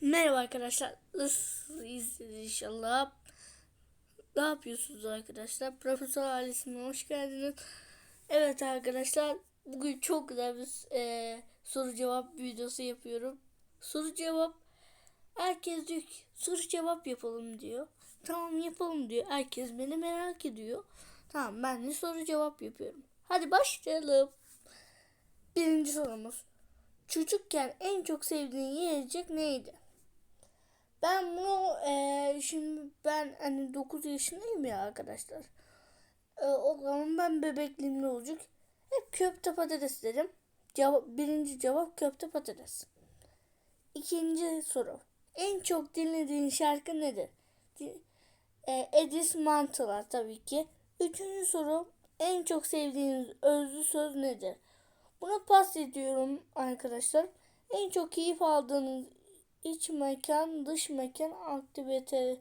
Merhaba arkadaşlar. Nasılsınız inşallah? Ne yapıyorsunuz arkadaşlar? Profesör ailesine hoş geldiniz. Evet arkadaşlar. Bugün çok güzel bir e, soru cevap videosu yapıyorum. Soru cevap. Herkes diyor ki soru cevap yapalım diyor. Tamam yapalım diyor. Herkes beni merak ediyor. Tamam ben de soru cevap yapıyorum. Hadi başlayalım. Birinci sorumuz. Çocukken en çok sevdiğin yiyecek neydi? Ben bunu eee, şimdi ben hani 9 yaşındayım ya arkadaşlar. Eee, o zaman ben bebekliğimde olacak. Hep köfte patates derim. Cevap, birinci cevap köfte patates. İkinci soru. En çok dinlediğin şarkı nedir? Di- eee, Edis Mantılar tabii ki. Üçüncü soru. En çok sevdiğiniz özlü söz nedir? Buna pas ediyorum arkadaşlar. En çok keyif aldığınız iç mekan, dış mekan aktivite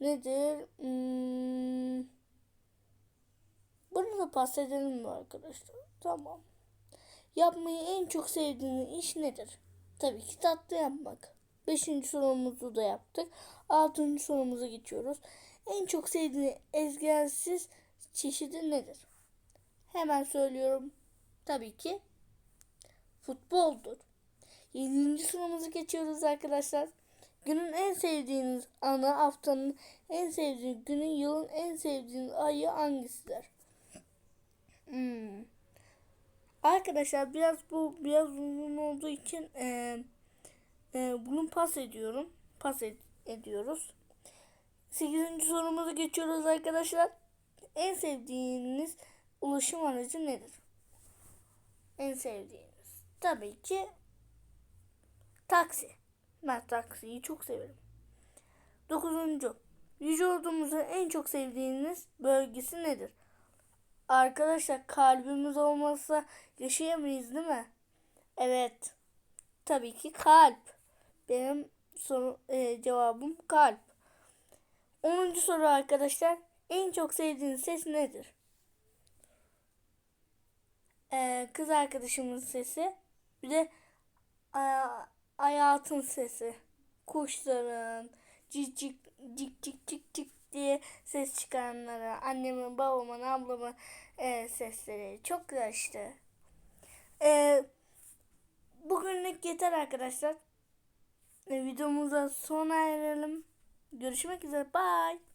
nedir? Hmm. Bunu da pas edelim mi arkadaşlar? Tamam. Yapmayı en çok sevdiğiniz iş nedir? Tabii ki tatlı yapmak. Beşinci sorumuzu da yaptık. Altıncı sorumuza geçiyoruz. En çok sevdiğiniz ezgelsiz çeşidi nedir? Hemen söylüyorum. Tabii ki futboldur. Yedinci sorumuza geçiyoruz arkadaşlar. Günün en sevdiğiniz anı, haftanın en sevdiğiniz günün, yılın en sevdiğiniz ayı hangisidir? Hmm. Arkadaşlar biraz bu biraz uzun olduğu için e, e, bunu pas ediyorum. Pas ed- ediyoruz. Sekizinci sorumuza geçiyoruz arkadaşlar. En sevdiğiniz ulaşım aracı nedir? En sevdiğiniz. Tabii ki taksi. Ben taksiyi çok severim. Dokuzuncu. Vücudumuzun en çok sevdiğiniz bölgesi nedir? Arkadaşlar kalbimiz olmazsa yaşayamayız değil mi? Evet. Tabii ki kalp. Benim soru, e, cevabım kalp. Onuncu soru arkadaşlar. En çok sevdiğiniz ses nedir? Ee, kız arkadaşımın sesi. Bir de a- hayatın sesi. Kuşların cik cik cik cik cik cik diye ses çıkaranlara. Annemin, babamın, ablamın e, sesleri. Çok güzel işte. Ee, bugünlük yeter arkadaşlar. E, videomuza sona erelim. Görüşmek üzere. Bye.